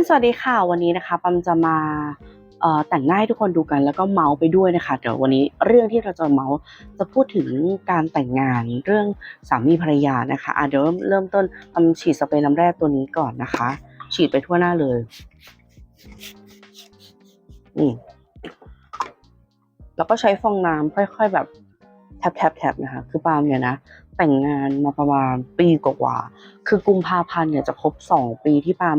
คนสวัสดีค่ะ วันนี้นะคะปัมจะมาแต่งหน้าให้ทุกคนดูกันแล้วก็เมาส์ไปด้วยนะคะเดี๋ยววันนี้เรื่องที่เราจะเมาส์จะพูดถึงการแต่งงานเรื่องสามีภรรยานะคะอะเดี๋ยวเริ่มต้นปัมฉีดสเปรย์น้ำแร่ตัวนี้ก่อนนะคะ ฉีดไปทั่วหน้าเลยนี่แล้วก็ใช้ฟองน้ำค่อย ๆ แบบแทบแทบแทบนะคะ คือปาล์มเนี่ยนะ แต่งงานมาประมาณปีกว่าๆคือกุมภาพันธ์เนี่ยจะครบสองปีที่ปาล์ม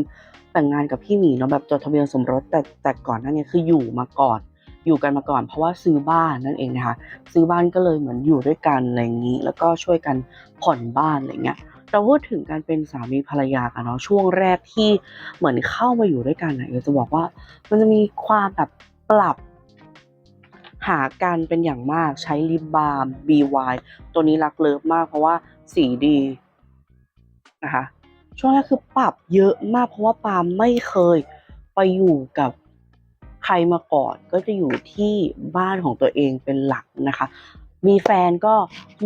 แต่งงานกับพี่หมีเนาะแบบจดทะเบียนสมรสแต่แต่ก่อนหนั้นเนี่ยคืออยู่มาก่อน อยู่กันมาก่อน เพราะว่าซื้อบ้านนั่นเองนะคะซื้อบ้านก็เลยเหมือนอยู่ด้วยกันอะไรอย่างนี้ แล้วก็ช่วยกันผ่อนบ้านอะไรเงี้ยเราพูดถึงการเป็นสามีภรรยากันเนาะช่วงแรกที่เหมือนเข้ามาอยู่ด้วยกันนะเดี๋ยจะบอกว่ามันจะมีความแบบปรับ หากันเป็นอย่างมากใช้ลิปบาล์ม BY ตัวนี้รักเลิฟมากเพราะว่าสีดีนะคะช่วงแรกคือปรับเยอะมากเพราะว่าปาล์มไม่เคยไปอยู่กับใครมาก่อนก็จะอยู่ที่บ้านของตัวเองเป็นหลักนะคะ มีแฟนก็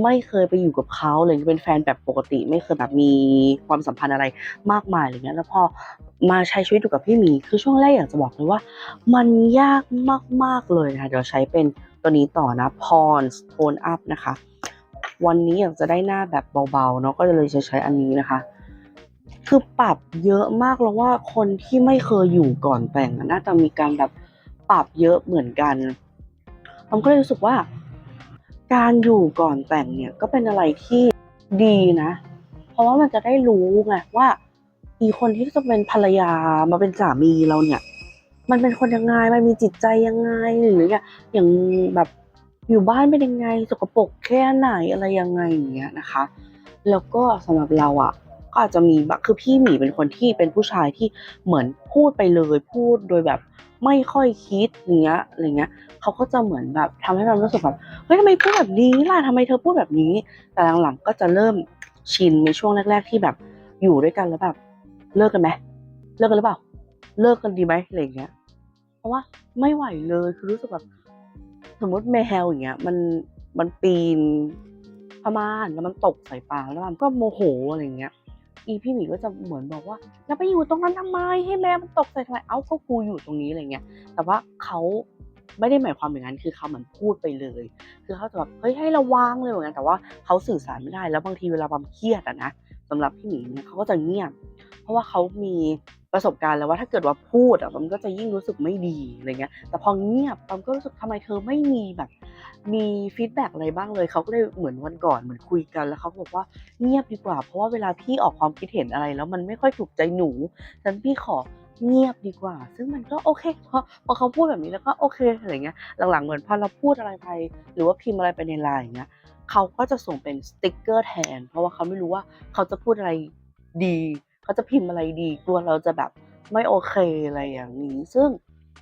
ไม่เคยไปอยู่กับเขาเลยเป็นแฟนแบบปกติ ไม่เคยแบบมีความสัมพันธ์อะไรมากมายอะไรเงี้ยแล้วพอมาใช้ชีวิตอยู่กับพี่หมี คือช่วงแรกอยากจะบอกเลยว่า มันยากมาก ๆ เลยนะคะเดี๋ยวใช้เป็นตัวนี้ต่อนะ Pond's Tone Up นะคะ วันนี้อยากจะได้หน้าแบบเบาๆเนาะก็เลยจะใช้อันนี้นะคะ คือปรับเยอะมากแล้วว่าคนที่ไม่เคยอยู่ก่อนแต่งน่าจะมีการแบบปรับเยอะเหมือนกันผมก็เลยรู้สึกว่า การอยู่ก่อนแต่งเนี่ยก็เป็นอะไรที่ดีนะ เพราะว่ามันจะได้รู้ไงว่าอีคนที่จะเป็นภรรยามาเป็นสามีเราเนี่ย มันเป็นคนยังไงมันมีจิตใจยังไงหรืออย่างอย่างแบบอยู่บ้านเป็นยังไงสกปรกแค่ไหนอะไรยังไงอย่างเงี้ยนะคะ แล้วก็สำหรับเราอะก็อาจจะมีแบบคือพี่หมีเป็นคนที่เป็นผู้ชายที่เหมือนพูดไปเลยพูดโดยแบบไม่ค่อยคิดอย่างเงี้ยอะไรเงี้ย เขาก็จะเหมือนแบบทำให้เรารู้สึกแบบเฮ้ยทำไมพูดแบบนี้ล่ะทำไมเธอพูดแบบนี้ แต่หลังๆก็จะเริ่มชินในช่วงแรก ๆ ที่แบบอยู่ด้วยกันแล้วแบบ เลิกกันไหมเลิกกันหรือเปล่า เลิกกันดีไหมอะไรอย่างเงี้ย เพราะว่าไม่ไหวเลยคือรู้สึกแบบสมมติแมวอย่างเงี้ย มันมันปีนผ้าม่านแล้วมันตกใส่ปากแล้วมันก็โมโหอะไรอย่างเงี้ยอีพี่หมีก็จะเหมือนบอกว่าแล้วไปอยู่ตรงนั้นทำไมให้แมวมันตกใส่ทำไมเอ้าก็กูอยู่ตรงนี้อะไรเงี้ยแต่ว่าเขา ไม่ได้หมายความอย่างนั้นคือเขาเหมือนพูดไปเลย คือเขาจะแบบเฮ้ยให้ระวังเลยเหมือนกันแต่ว่าเขาสื่อสารไม่ได้แล้วบางทีเวลาบำเครียดอะนะสำหรับพี่หมีเนี่ยเขาก็จะเงียบ เพราะว่าเขามีประสบการณ์แล้วว่าถ้าเกิดว่าพูดอะมันก็จะยิ่งรู้สึกไม่ดีอะไรเงี้ย แต่พอเงียบมันก็รู้สึกทำไมเธอไม่มีแบบ มีฟีดแบ็กอะไรบ้างเลยเขาก็เลยเหมือนวันก่อนเหมือนคุยกันแล้วเขาบอกว่าเงียบดีกว่า เพราะว่าเวลาพี่ออกความคิดเห็นอะไร แล้วมันไม่ค่อยถูกใจหนูฉะนันพี่ขอ เงียบดีกว่า ซึ่งมันก็โอเคพอพอเขาพูดแบบนี้แล้วก็โอเคอะไรเงี้ยหลังๆเหมือนพอเราพูดอะไรไป หรือว่าพิมพ์อะไรไปในไลน์อย่างเงี้ยเขาก็จะส่งเป็นสติกเกอร์แทน เพราะว่าเขาไม่รู้ว่าเขาจะพูดอะไรดี เขาจะพิมพ์อะไรดี กลัวเราจะแบบไม่โอเคอะไรอย่างนี้ ซึ่ง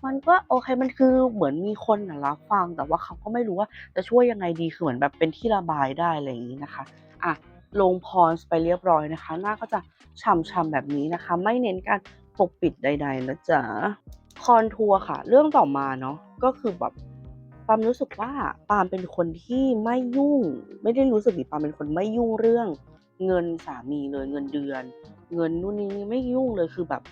มันก็โอเคมันคือเหมือนมีคนรับฟังแต่ว่าเขาก็ไม่รู้ว่าจะช่วยยังไงดีคือเหมือนแบบเป็นที่ระบายได้อะไรอย่างนี้นะคะอะลงพรไปเรียบร้อยนะคะ หน้าก็จะฉ่ำๆแบบนี้นะคะ ไม่เน้นการ ปกปิดใด ๆ นะจ๊ะคอนทัวร์ค่ะ เรื่องต่อมาเนาะก็คือแบบปามรู้สึกว่าปามเป็นคนที่ไม่ยุ่ง ไม่ได้รู้สึกดิปามเป็นคนไม่ยุ่งเรื่อง เงินสามีเลยเงินเดือน เงินนู่นนี่ไม่ยุ่งเลยคือแบบ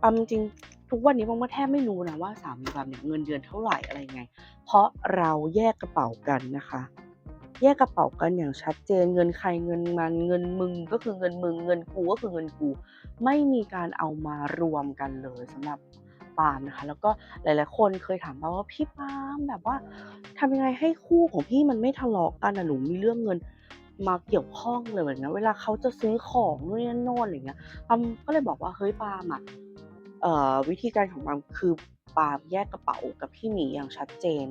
ปามจริงทุกวันนี้ปามก็แทบไม่รู้นะว่าสามีปามเนี่ยเงินเดือนเท่าไหร่อะไรไง เพราะเราแยกกระเป๋ากันนะคะ แยกกระเป๋ากันอย่างชัดเจนเงินใครเงินมันเงินมึงก็คือเงินมึงเงินกูก็คือเงินกู ไม่มีการเอามารวมกันเลยสำหรับปาล์มนะคะแล้วก็หลาย ๆ คนเคยถามมาว่าพี่ปาล์มแบบว่าทำยังไงให้คู่ของพี่มันไม่ทะเลาะกันนะหนูมีเรื่องเงินมาเกี่ยวข้องเลยเหมือนกันเวลาเขาจะซื้อของนู่นนี่นั่นอะไรเงี้ยปาล์มก็เลยบอกว่าเฮ้ยปาล์มอะวิธีการของปาล์มคือปาล์มแยกกระเป๋ากับพี่หมีอย่างชัดเจน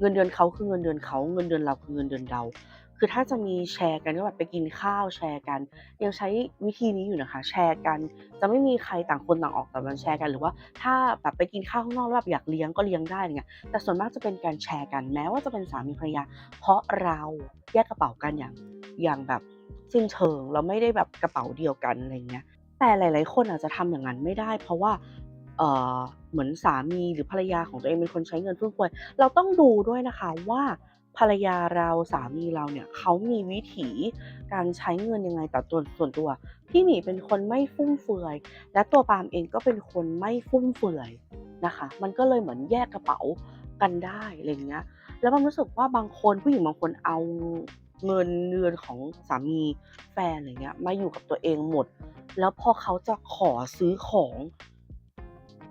เงินเดือนเขาคือเงินเดือนเขาเงินเดือนเราคือเงินเดือนเรา คือถ้าจะมีแชร์กันก็แบบไปกินข้าวแชร์กัน ยังใช้วิธีนี้อยู่นะคะ แชร์กัน จะไม่มีใครต่างคนต่างออกแต่มันแชร์กันหรือว่า ถ้าแบบไปกินข้าวข้างนอกแล้วแบบอยากเลี้ยงก็เลี้ยงได้ไรเงี้ยแต่ส่วนมากจะเป็นการแชร์กันแม้ว่าจะเป็นสามีภรรยา เพราะเราแยกกระเป๋ากันอย่างอย่างแบบสิ้นเชิงเราไม่ได้แบบกระเป๋าเดียวกันอะไรเงี้ยแต่หลาย ๆ คนอาจจะทำอย่างนั้นไม่ได้ เพราะว่าเออ เหมือนสามีหรือภรรยาของตัวเองเป็นคนใช้เงินฟุ่มเฟือยเราต้องดูด้วยนะคะว่าภรรยาเราสามีเราเนี่ยเขามีวิถีการใช้เงินยังไงแต่ตัวส่วนตัว พี่หมีเป็นคนไม่ฟุ่มเฟือย และตัวปาล์มเองก็เป็นคนไม่ฟุ่มเฟือยนะคะ มันก็เลยเหมือนแยกกระเป๋ากันได้อะไรเงี้ยแล้วมันรู้สึกว่าบางคนผู้หญิงบางคนเอาเงินเดือนของสามีแฟนอะไรเงี้ยมาอยู่กับตัวเองหมด แล้วพอเขาจะขอซื้อของ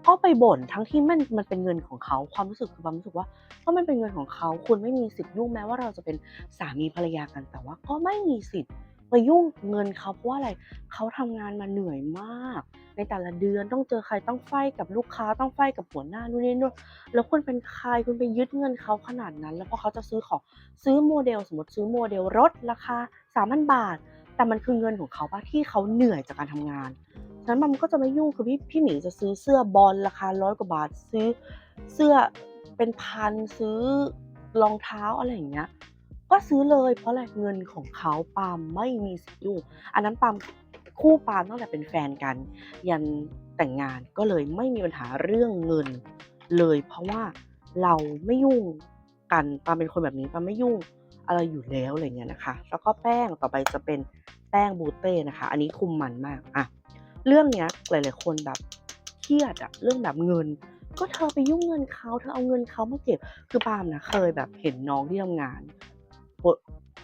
ก็ไปบ่นทั้งที่มันมันเป็นเงินของเขาความรู้สึกคือความรู้สึกว่าก็มันเป็นเงินของเขาคุณไม่มีสิทธิ์ยุ่งแม้ว่าเราจะเป็นสามีภรรยากันแต่ว่า ก็ไม่มีสิทธิ์ไปยุ่งเงินเขาเพราะว่าอะไรเขาทำงานมาเหนื่อยมาก ในแต่ละเดือนต้องเจอใครต้องไฟกับลูกค้าต้องไฟกับหัวหน้านู่นนี่นู่นแล้วคุณเป็นใครคุณไปยึดเงินเขาขนาดนั้น แล้วพอเขาจะซื้อของซื้อโมเดลสมมติซื้อโมเดลรถราคาสามพันบาท แต่มันคือเงินของเขาปะที่เขาเหนื่อยจากการทำงาน ฉะนั้นมันก็จะไม่ยุ่งคือพี่พี่หมีจะซื้อเสื้อบอลราคาร้อยกว่าบาทซื้อเสื้อเป็นพันซื้อรองเท้าอะไรอย่างเงี้ย ก็ซื้อเลยเพราะอะไรเงินของเขาปาล์มไม่มีสิทธิ์ยุ่งอันนั้นปาล์มคู่ปาล์มตั้งแต่เป็นแฟนกัน ยันแต่งงานก็เลยไม่มีปัญหาเรื่องเงินเลย เพราะว่าเราไม่ยุ่งกันปาล์มเป็นคนแบบนี้ปาล์มไม่ยุ่งอะไรอยู่แล้วอะไรเงี้ยนะคะ แล้วก็แป้งต่อไปจะเป็นแป้งบูเต้นะคะ อันนี้คุมมันมากอะ เรื่องเนี้ยหลาย ๆ คนแบบเครียดอะเรื่องแบบเงิน ก็เธอไปยุ่งเงินเขาเธอเอาเงินเขามาเก็บคือปาล์มนะเคยแบบเห็นน้องที่ทำงาน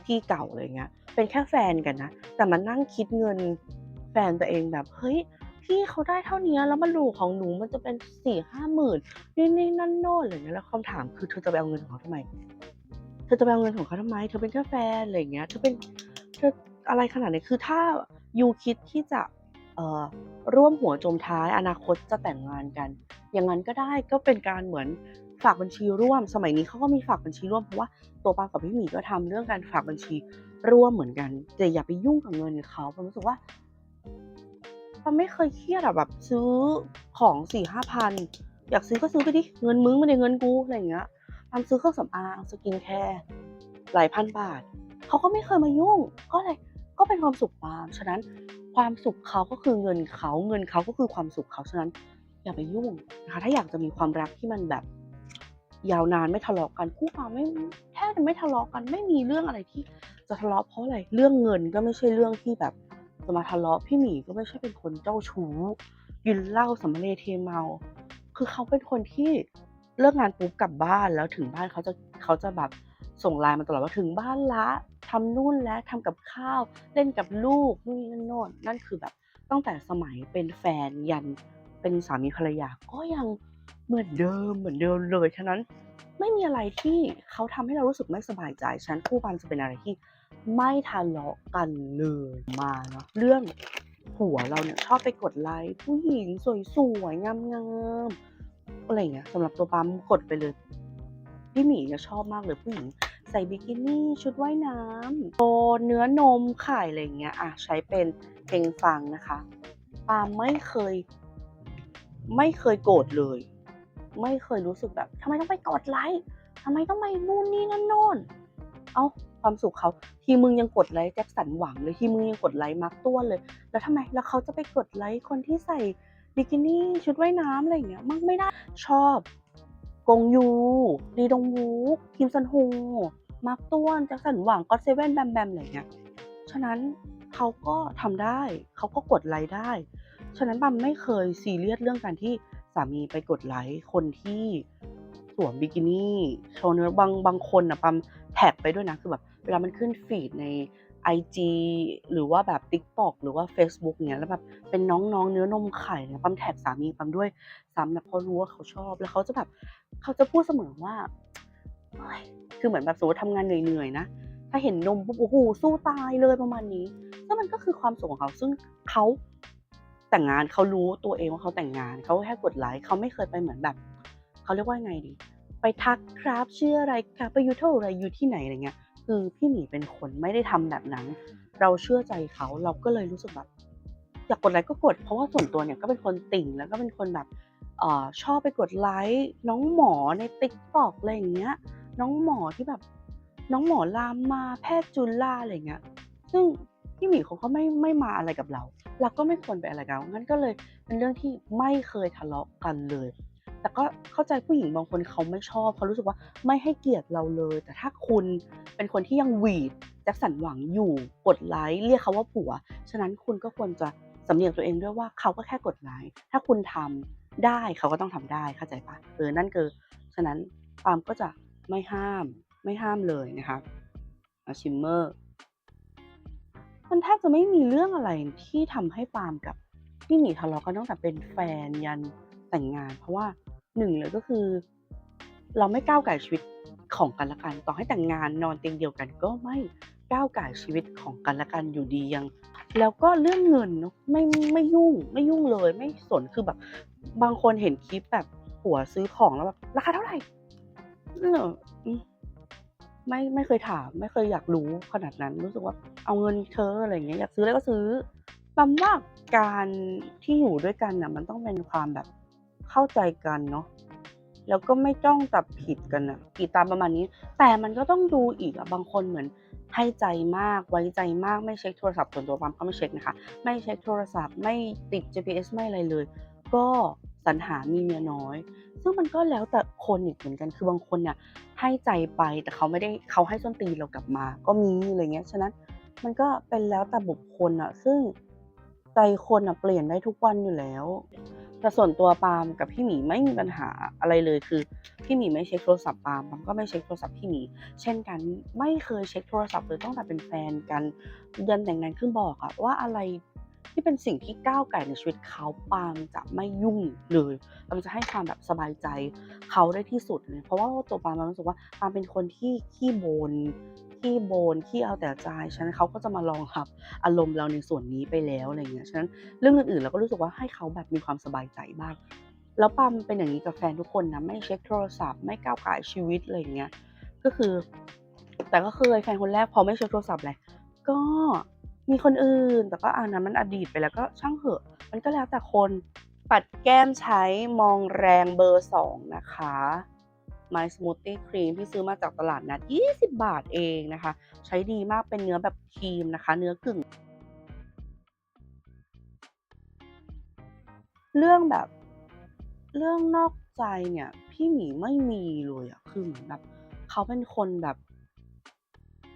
ที่เก่าอะไรเงี้ย เป็นแค่แฟนกันนะแต่มานั่งคิดเงินแฟนตัวเองแบบเฮ้ยพี่เขาได้เท่านี้แล้วมันหลูกของหนูมันจะเป็นสี่ห้าหมื่นนี่นี่นั่นโน่นอะไรเงี้ยแล้วคำถามคือเธอจะไปเอาเงินของเขาทำไม เธอจะไปเอาเงินของเขาทำไม เธอเป็นแค่แฟนอะไรเงี้ย เธอเป็นเธออะไรขนาดนี้คือถ้ายูคิดที่จะ ร่วมหัวจมท้ายอนาคตจะแต่งงานกัน อย่างนั้นก็ได้ก็เป็นการเหมือนฝากบัญชีร่วม สมัยนี้เขาก็มีฝากบัญชีร่วมเพราะว่าตัวปากับพี่หมีก็ทำเรื่องการฝากบัญชีร่วมเหมือนกันแต่อย่าไปยุ่งกับเงินเขาผมรู้สึกว่าปาไม่เคยเครียดอะแบบซื้อของสี่ห้าพันอยากซื้อก็ซื้อไปดิเงินมึงไม่ได้เงินกูอะไรอย่างเงี้ยปามซื้อเครื่องสำอางสกินแคร์หลายพันบาทเขาก็ไม่เคยมายุ่ง ก็เลย ก็เป็นความสุขปามฉะนั้นความสุขเขาก็คือเงินเขาเงินเขาก็คือความสุขเขาฉะนั้น อย่าไปยุ่งนะคะถ้าอยากจะมีความรักที่มันแบบ ยาวนานไม่ทะเลาะกันคู่ความไม่แทบจะไม่ทะเลาะกันไม่มีเรื่องอะไรที่จะทะเลาะเพราะอะไรเรื่องเงินก็ไม่ใช่เรื่องที่แบบจะมาทะเลาะพี่หมีก็ไม่ใช่เป็นคนเจ้าชู้กินเหล้าสำเร็จเทเมา คือเขาเป็นคนที่เลิกงานปุ๊บกลับบ้านแล้วถึงบ้านเขาจะเขาจะแบบส่งไลน์มาตลอดว่าถึงบ้านละ ทำนู่นแล้วทำกับข้าว เล่นกับลูกนู่นนี่นั่นโน่นนั่นคือแบบตั้งแต่สมัยเป็นแฟนยันเป็นสามีภรรยาก็ยังเหมือนเดิมเหมือนเดิมเลยฉะนั้นไม่มีอะไรที่เขาทำให้เรารู้สึกไม่สบายใจฉันคู่กันจะเป็นอะไรที่ไม่ทะเลาะกันเลยมาเนาะเรื่องผัวเราเนี่ยชอบไปกดไลค์ผู้หญิงสวยๆงามๆอะไรเงี้ยสำหรับตัวปั๊มกดไปเลยพี่หมีเนี่ยชอบมากเลยผู้หญิง ใส่บิกินี่ชุดว่ายน้ำโชว์เนื้อนมไข่อะไรอย่างเงี้ยอะใช้เป็นเพลงฟังนะคะปาไม่เคย ไม่เคยโกรธเลย ไม่เคยรู้สึกแบบทำไมต้องไปกดไลค์ทำไมต้องไปนู่นนี่นั่นโน่นเอ้าความสุขเขาทีมึงยังกดไลค์แจ็คสันหวังเลยทีมึงยังกดไลค์มาร์คต้วนเลย แล้วทำไมแล้วเขาจะไปกดไลค์คนที่ใส่บิกินี่ชุดว่ายน้ำอะไรอย่างเงี้ยมันไม่ได้ชอบ กงยูลีดงวูคิมซันโฮมาร์คต้วนแจ็คสันหวังก็เซเว่นแบมแบมอะไรเงี้ยฉะนั้นเขาก็ทำได้ เขาก็กดไลค์ได้ ฉะนั้นบัมไม่เคยซีเรียสเรื่องการที่สามีไปกดไลค์คนที่สวมบิกินี่โชว์เนื้อบางบางคนอะปัมแท็กไปด้วยนะคือแบบเวลามันขึ้นฟีดใน IG หรือว่าแบบ TikTok หรือว่า Facebook เนี้ยแล้วแบบเป็นน้องๆเนื้อนมไข่เนี่ยปั๊มแท็กสามีปั๊มด้วยซ้ำนะเพราะรู้ว่าเขาชอบแล้วเขาจะแบบเขาจะพูดเสมอว่าคือเหมือนแบบสมมติทำงานเหนื่อยๆนะ ถ้าเห็นนมปุ๊บโอ้โหสู้ตายเลยประมาณนี้แล้วมันก็คือความสุขของเขาซึ่งเขาแต่งงานเขารู้ตัวเองว่าเขาแต่งงานเขาแค่กดไลค์เขาไม่เคยไปเหมือนแบบเขาเรียกว่าไงดี ไปทักครับชื่ออะไรครับไปอยู่เท่าไรอยู่ที่ไหนอะไรเงี้ย คือพี่หมีเป็นคนไม่ได้ทำแบบนั้น เราเชื่อใจเขาเราก็เลยรู้สึกแบบอยากกดไลค์ก็กด เพราะว่าส่วนตัวเนี่ยก็เป็นคนติ่งแล้วก็เป็นคนแบบเออชอบไปกดไลค์น้องหมอในติ๊กตอกอะไรอย่างเงี้ย น้องหมอที่แบบ น้องหมอรามาแพทย์จุฬาอะไรเงี้ย ซึ่งพี่หมีเขาก็ไม่ไม่มาอะไรกับเรา เราก็ไม่ควรไปอะไรกับเขางั้นก็เลยเป็นเรื่องที่ไม่เคยทะเลาะกันเลย แต่ก็เข้าใจผู้หญิงบางคนเขาไม่ชอบเขารู้สึกว่าไม่ให้เกียรติเราเลย แต่ถ้าคุณเป็นคนที่ยังหวีดแจ็คสันหวังอยู่กดไลค์เรียกเขาว่าผัว ฉะนั้นคุณก็ควรจะสำเนียกตัวเองด้วยว่าเขาก็แค่กดไลค์ถ้าคุณทำได้เขาก็ต้องทำได้เข้าใจปะเออนั่นคือฉะนั้นปามก็จะไม่ห้ามไม่ห้ามเลยนะคะชิมเมอร์มันแทบจะไม่มีเรื่องอะไรที่ทำให้ปามกับพี่หมีทะเลาะกันตั้งแต่เป็นแฟนยัน แต่งงาน เพราะว่าหนึ่งเลยก็คือ เราไม่ก้าวไก่ชีวิตของกันและกัน ต่อให้แต่งงานนอนเตียงเดียวกัน ก็ไม่ก้าวไก่ชีวิตของกันและกันอยู่ดียัง แล้วก็เรื่องเงินเนาะไม่ไม่ยุ่งไม่ยุ่งเลยไม่สนคือแบบ บางคนเห็นคลิปแบบผัวซื้อของแล้วแบบราคาเท่าไหร่เอออืมไม่ไม่เคยถาม ไม่เคยอยากรู้ขนาดนั้น รู้สึกว่าเอาเงินเธออะไรอย่างเงี้ยอยากซื้ออะไรก็ซื้อปำว่าการที่อยู่ด้วยกันน่ะ มันต้องเป็นความแบบ เข้าใจกันเนาะแล้วก็ไม่จ้องจับผิดกันอะกีตามประมาณนี้ แต่มันก็ต้องดูอีกอะบางคนเหมือนให้ใจมากไว้ใจมากไม่เช็คโทรศัพท์ส่วนตัวปั๊มก็ไม่เช็คนะคะ ไม่เช็คโทรศัพท์ไม่ติด GPS ไม่อะไรเลย ก็สรรหามีเมียน้อย ซึ่งมันก็แล้วแต่คนอีกเหมือนกันคือบางคนเนี่ยให้ใจไปแต่เขาไม่ได้เขาให้ส้นตีนเรากลับมา ก็มีอะไรเงี้ยฉะนั้นมันก็เป็นแล้วแต่บุคคลอะซึ่งใจคนอะเปลี่ยนได้ทุกวันอยู่แล้ว แต่ส่วนตัวปาล์มกับพี่หมีไม่มีปัญหาอะไรเลยคือ พี่หมีไม่เช็คโทรศัพท์ปาล์มปาล์มก็ไม่เช็คโทรศัพท์พี่หมีเช่นกันไม่เคยเช็คโทรศัพท์เลยตั้งแต่เป็นแฟนกันเดือนแต่งงานขึ้นบอกอะว่าอะไรที่เป็นสิ่งที่ก้าวไก่ในชีวิตเขาปาล์มจะไม่ยุ่งเลยปาล์มจะให้ความแบบสบายใจเขาได้ที่สุดเลยเพราะว่าตัวปาล์มรู้สึกว่าปาล์มเป็นคนที่ขี้โบน ขี้โบนขี้เอาแต่ใจฉะนั้นเขาก็จะมาลองรับอารมณ์เราในส่วนนี้ไปแล้วอะไรเงี้ยฉะนั้นเรื่องอื่นๆเราก็รู้สึกว่าให้เขาแบบมีความสบายใจบ้าง แล้วปามเป็นอย่างนี้กับแฟนทุกคนนะไม่เช็คโทรศัพท์ไม่ก้าวไก่ชีวิตอะไรเงี้ยก็คือ แต่ก็เคยแฟนคนแรกพอไม่เช็คโทรศัพท์เลยก็มีคนอื่น แต่ก็อ่านั้นมันอดีตไปแล้วก็ช่างเหอะ มันก็แล้วแต่คนปัดแก้มใช้มองแรงเบอร์สองนะคะ My Smoothie Cream ที่ซื้อมาจากตลาดนัด 20 บาทเองนะคะ ใช้ดีมากเป็นเนื้อแบบครีมนะคะ เนื้อกึ่ง เรื่องแบบ เรื่องนอกใจเนี่ย พี่หมีไม่มีเลยอะคือเหมือนแบบเขาเป็นคนแบบ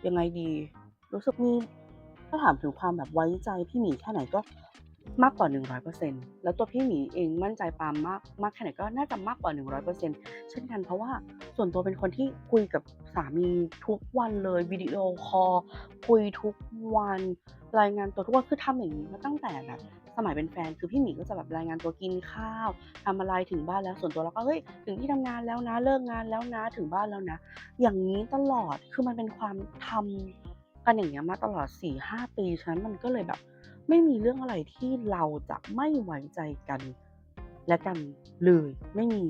ยังไงดี รู้สึกมีถ้าถามถึงความแบบไว้ใจพี่หมีแค่ไหนก็ มากกว่า 100%แล้วตัวพี่หมีเองมั่นใจปาล์มมากมากแค่ไหนก็น่าจะมากกว่า 100%เช่นกันเพราะว่าส่วนตัวเป็นคนที่คุยกับสามีทุกวันเลยวิดีโอคอลคุยทุกวันรายงานตัวทุกวันคือทำอย่างนี้มาตั้งแต่แบบสมัยเป็นแฟนคือพี่หมีก็จะแบบรายงานตัวกินข้าวทำอะไรถึงบ้านแล้วส่วนตัวเราก็เฮ้ยถึงที่ทำงานแล้วนะเลิกงานแล้วนะถึงบ้านแล้วนะ อย่างนี้ตลอดคือมันเป็นความทำกันอย่างเงี้ยมาตลอด4ี่ห้าปีฉะนั้นมันก็เลยแบบ ไม่มีเรื่องอะไรที่เราจะไม่ไว้ใจกัน และกันเลยไม่มี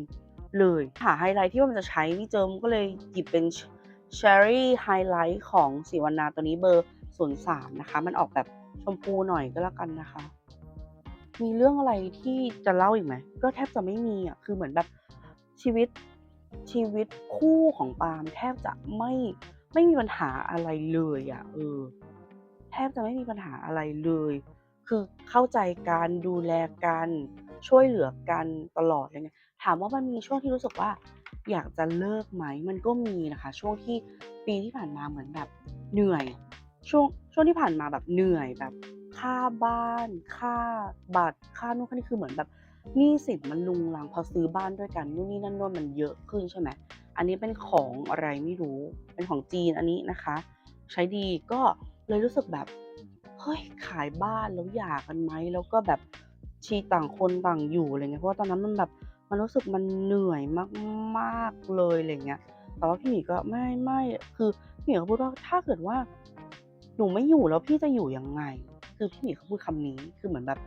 เลยหาไฮไลท์ที่ว่ามันจะใช้ไม่เจอมก็เลยหยิบเป็น Cherry Highlight ของสีวรรณาตัวนี้เบอร์03นะคะ มันออกแบบชมพูหน่อยก็แล้วกันนะคะ มีเรื่องอะไรที่จะเล่าอีกไหม ก็แทบจะไม่มีอะ คือเหมือนแบบชีวิตชีวิตคู่ของปาล์มแทบจะไม่ไม่มีปัญหาอะไรเลยอะ เออ แทบจะไม่มีปัญหาอะไรเลย คือเข้าใจกันดูแลกันช่วยเหลือกันตลอดเลยเนี่ยถามว่ามันมีช่วงที่รู้สึกว่า อยากจะเลิกไหมมันก็มีนะคะ ช่วงที่ปีที่ผ่านมาเหมือนแบบเหนื่อย ช่วงช่วงที่ผ่านมาแบบเหนื่อยแบบค่าบ้าน ค่าบัตรค่านู่นค่านี่คือเหมือนแบบหนี้สินมันลุงลังพอซื้อบ้านด้วยกันนู่นนี่นั่นโน่นมันเยอะขึ้นใช่ไหมอันนี้เป็นของอะไรไม่รู้เป็นของจีนอันนี้นะคะ ใช้ดีก็ เลยรู้สึกแบบเฮ้ยขายบ้านแล้วหย่ากันไหมแล้วก็แบบชีต่างคนต่างอยู่อะไรเงี้ยเพราะว่าตอนนั้นมันแบบมันรู้สึกมันเหนื่อยมากๆเลยอะไรเงี้ยแต่ว่าพี่หมีก็ไม่ไม่คือพี่หมีก็พูดว่าถ้าเกิดว่าหนูไม่อยู่แล้วพี่จะอยู่ยังไง คือพี่หมีเขาพูดคำนี้คือเหมือนแบบ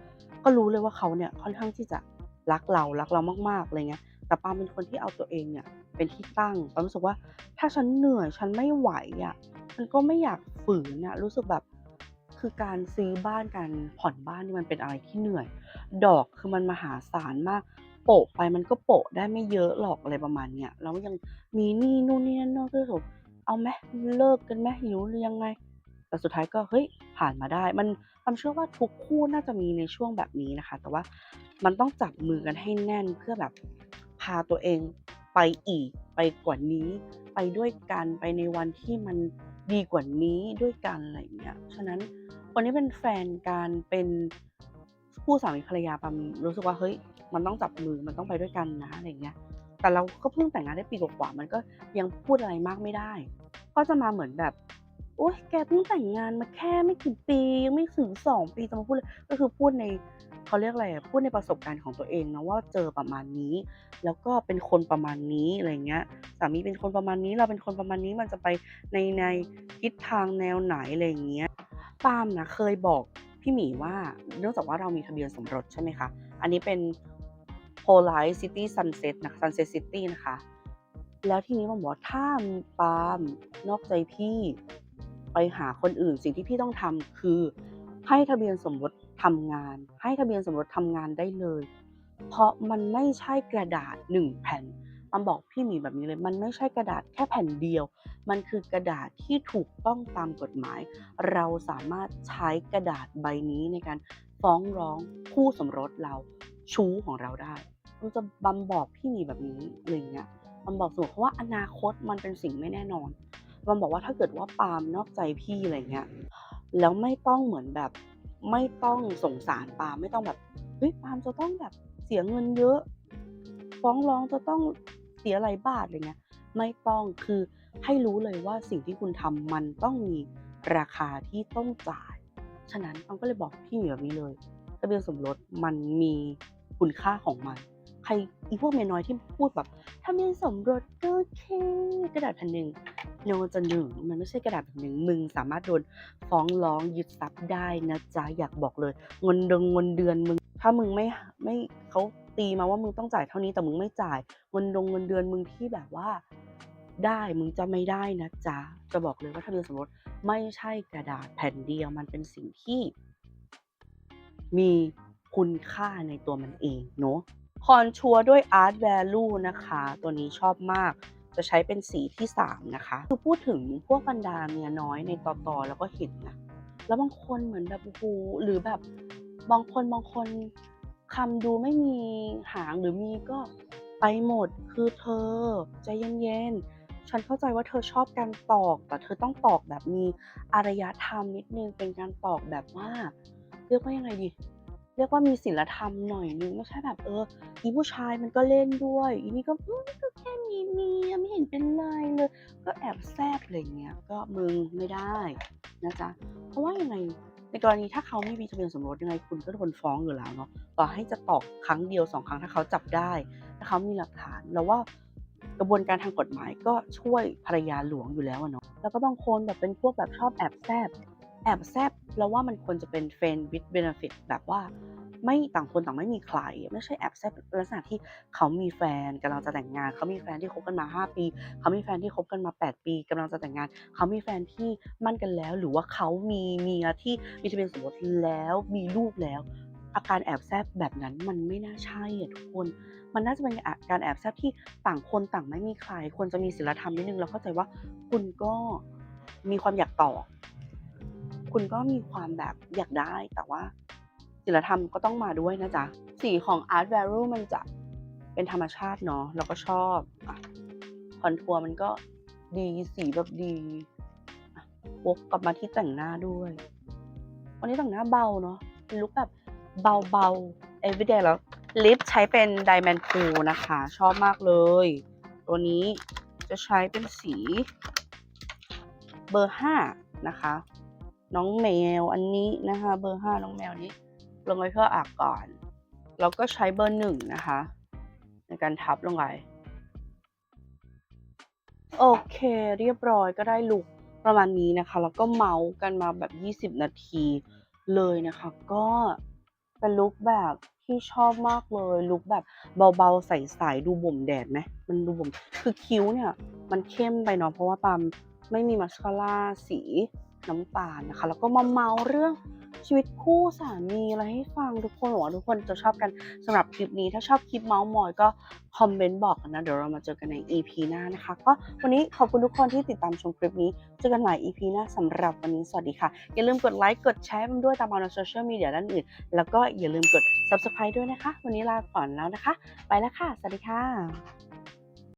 ก็รู้เลยว่าเขาเนี่ยค่อนข้างที่จะรักเรารักเรามากๆอะไรเงี้ยแต่ปาเป็นคนที่เอาตัวเองเนี่ย เป็นที่ตั้งปารู้สึกว่า ถ้าฉันเหนื่อยฉันไม่ไหวอะมันก็ไม่อยากฝืนอะรู้สึกแบบคือการซื้อบ้านการผ่อนบ้านนี่มันเป็นอะไรที่เหนื่อย ดอกคือมันมหาศาลมาก โปะไปมันก็โปะได้ไม่เยอะหรอกอะไรประมาณเนี้ยแล้วยังมีหนี้นู่นนี่นั่นน่นก็รู้สึกเอาไหมเลิกกันไหมหรือยังไง แต่สุดท้ายก็เฮ้ยผ่านมาได้ มันปาเชื่อว่าทุกคู่น่าจะมีในช่วงแบบนี้นะคะ แต่ว่ามันต้องจับมือกันให้แน่นเพื่อแบบผาตัวเอง ไปอีก ไปกว่านี้ ไปด้วยกันไปในวันที่มันดีกว่านี้ด้วยกันอะไรเงี้ยฉะนั้นคนที่เป็นแฟนกันเป็นคู่สามีภรรยาปามรู้สึกว่าเฮ้ยมันต้องจับมือมันต้องไปด้วยกันนะอะไรเงี้ยแต่เราก็เพิ่งแต่งงานได้ปีกว่ามันก็ยังพูดอะไรมากไม่ได้ ก็จะมาเหมือนแบบโอ๊ยแกเพิ่งแต่งงานมาแค่ไม่กี่ปียังไม่ถึงสองปีจะมาพูดเลยก็คือพูดใน เขาเรียกอะไรพูดในประสบการณ์ของตัวเองนะว่าเจอประมาณนี้ แล้วก็เป็นคนประมาณนี้อะไรเงี้ยสามีเป็นคนประมาณนี้เราเป็นคนประมาณนี้มันจะไปในในทิศทางแนวไหนอะไรเงี้ยปาล์มนะเคยบอกพี่หมีว่าเนื่องจากว่าเรามีทะเบียนสมรสใช่ไหมคะอันนี้เป็น Polite City Sunset นะ Sunset City นะคะ แล้วทีนี้มันบอกว่าถ้าปาล์มนอกใจพี่ ไปหาคนอื่นสิ่งที่พี่ต้องทำคือให้ทะเบียนสมรส ทำงาน ให้ทะเบียนสมรสทำงานได้เลย เพราะมันไม่ใช่กระดาษหนึ่งแผ่นมันบอกพี่หมีแบบนี้เลย มันไม่ใช่กระดาษแค่แผ่นเดียว มันคือกระดาษที่ถูกต้องตามกฎหมาย เราสามารถใช้กระดาษใบนี้ในการฟ้องร้องคู่สมรสเราชู้ของเราได้มันจะบำบอกพี่หมีแบบนี้อะไรเงี้ยมันบอกสมอเพราะว่าอนาคตมันเป็นสิ่งไม่แน่นอนมันบอกว่าถ้าเกิดว่าปาล์มนอกใจพี่อะไรเงี้ยแล้วไม่ต้องเหมือนแบบ ไม่ต้องสงสารปาไม่ต้องแบบเฮ้ยปามจะต้องแบบเสียเงินเยอะ ฟ้องร้องจะต้องเสียหลายบาทอะไรเงี้ยไม่ต้องคือให้รู้เลยว่าสิ่งที่คุณทำมันต้องมีราคาที่ต้องจ่าย ฉะนั้นออมก็เลยบอกพี่เหมีแบบนี้เลยทะเบียนสมรสมันมีคุณค่าของมัน ใครอีพวกเมียน้อยที่พูดแบบทะเบียนสมรสก็แค่กระดาษแผ่นหนึ่ง โนจะหนึ่งมันไม่ใช่กระดาษแผ่นหนึ่งมึงสามารถโดนฟ้องร้องยึดทรัพย์ได้นะจ๊ะอยากบอกเลยเงินเดือนเงินเดือนมึง ถ้ามึงไม่ไม่เขาตีมาว่ามึงต้องจ่ายเท่านี้แต่มึงไม่จ่ายเงินดงเงินเดือนมึงที่แบบว่า ได้มึงจะไม่ได้นะจ๊ะจะบอกเลยว่าทะเบียนสมรสไม่ใช่กระดาษแผ่นเดียวมันเป็นสิ่งที่ มีคุณค่าในตัวมันเองเนาะคอนชัวร์ด้วย Art Value นะคะ ตัวนี้ชอบมาก จะใช้เป็นสีที่3นะคะ คือพูดถึงพวกบรรดาเมียน้อยในต่อตอแล้วก็เห็นนะแล้วบางคนเหมือนแบบโอ้โหหรือแบบบางคนบางคนคำดูไม่มีหางหรือมีก็ไปหมดคือเธอใจเย็นๆ ฉันเข้าใจว่าเธอชอบการตอก แต่เธอต้องตอกแบบมีอารยธรรมนิดนึงเป็นการตอกแบบว่า เรียกว่ายังไงดี เรียกว่ามีศีลธรรมหน่อยนึงไม่ใช่แบบเอออีผู้ชายมันก็เล่นด้วยอีนี่ก็อืก็แค่มี เมียไม่เห็นเป็นไรเลย ก็แอบแซบอะไรเงี้ยก็มึงไม่ได้นะจ๊ะเพราะว่ายังไงในกรณีถ้าเขาไม่มีทะเบียนสมรสยังไงคุณก็โดนฟ้องอยู่แล้วเนาะต่อให้จะตอกครั้งเดียวสองครั้งถ้าเขาจับได้ ถ้าเขามีหลักฐานแล้วว่ากระบวนการทางกฎหมายก็ช่วยภรรยาหลวงอยู่แล้วเนาะแล้วก็บางคนแบบเป็นพวกแบบชอบแอบแซบแอบแซบแล้วว่ามันควรจะเป็น friend with benefit แบบว่า ไม่ต่างคนต่างไม่มีใคร ไม่ใช่แอบแซบลักษณะที่เขามีแฟนกำลังจะแต่งงาน เขามีแฟนที่คบกันมา 5 ปี เขามีแฟนที่คบกันมา 8 ปีกำลังจะแต่งงาน เขามีแฟนที่มั่นกันแล้ว หรือว่าเขามีเมียที่มีทะเบียนสมรสแล้วมีลูกแล้ว อาการแอบแซบแบบนั้นมันไม่น่าใช่อะทุกคน มันน่าจะเป็นการแอบแซบที่ต่างคนต่างไม่มีใครควรจะมีศีลธรรมนิดนึงแล้วเข้าใจว่าคุณก็มีความอยากต่อ คุณก็มีความแบบอยากได้แต่ว่า ศีลธรรมก็ต้องมาด้วยนะจ๊ะ สีของ Art Value มันจะเป็นธรรมชาติเนาะแล้วก็ชอบอคอนทัวร์มันก็ดีสีแบบดีวกกลับมาที่แต่งหน้าด้วย วันนี้แต่งหน้าเบาเนาะเป็นลุคแบบเบาๆ everyday แล้วลิปใช้เป็น Diamond Cool นะคะ ชอบมากเลย ตัวนี้จะใช้เป็นสีเบอร์ 5 นะคะ น้องแมวอันนี้นะคะ เบอร์ 5 น้องแมวนี้ ลงไปเพื่ออาบก่อน แล้วก็ใช้เบอร์หนึ่งนะคะ ในการทับลงไป โอเคเรียบร้อยก็ได้ลุกประมาณนี้นะคะ แล้วก็เมาส์กันมาแบบ 20 นาทีเลยนะคะ ก็เป็นลุคแบบที่ชอบมากเลยลุคแบบเบาๆใสๆดูบ่มแดดไหมมันดูบ่มคือคิ้วเนี่ย มันเข้มไปเนาะเพราะว่าปามไม่มีมัสคาร่าสีน้ำตาลนะคะ แล้วก็มาเมาเรื่อง ชีวิตคู่สามีอะไรให้ฟังทุกคนหวังว่าทุกคนจะชอบกันสำหรับคลิปนี้ถ้าชอบคลิปเมาส์มอยก็คอมเมนต์บอกกันนะ เดี๋ยวเรามาเจอกันใน EP หน้านะคะ ก็วันนี้ขอบคุณทุกคนที่ติดตามชมคลิปนี้ เจอกันใหม่ EP หน้าสำหรับวันนี้สวัสดีค่ะ อย่าลืมกดไลค์กดแชร์มันด้วยตามมาในโซเชียลมีเดียด้านอื่น แล้วก็อย่าลืมกด subscribe ด้วยนะคะ วันนี้ลาก่อนแล้วนะคะ ไปแล้วค่ะ สวัสดีค่ะ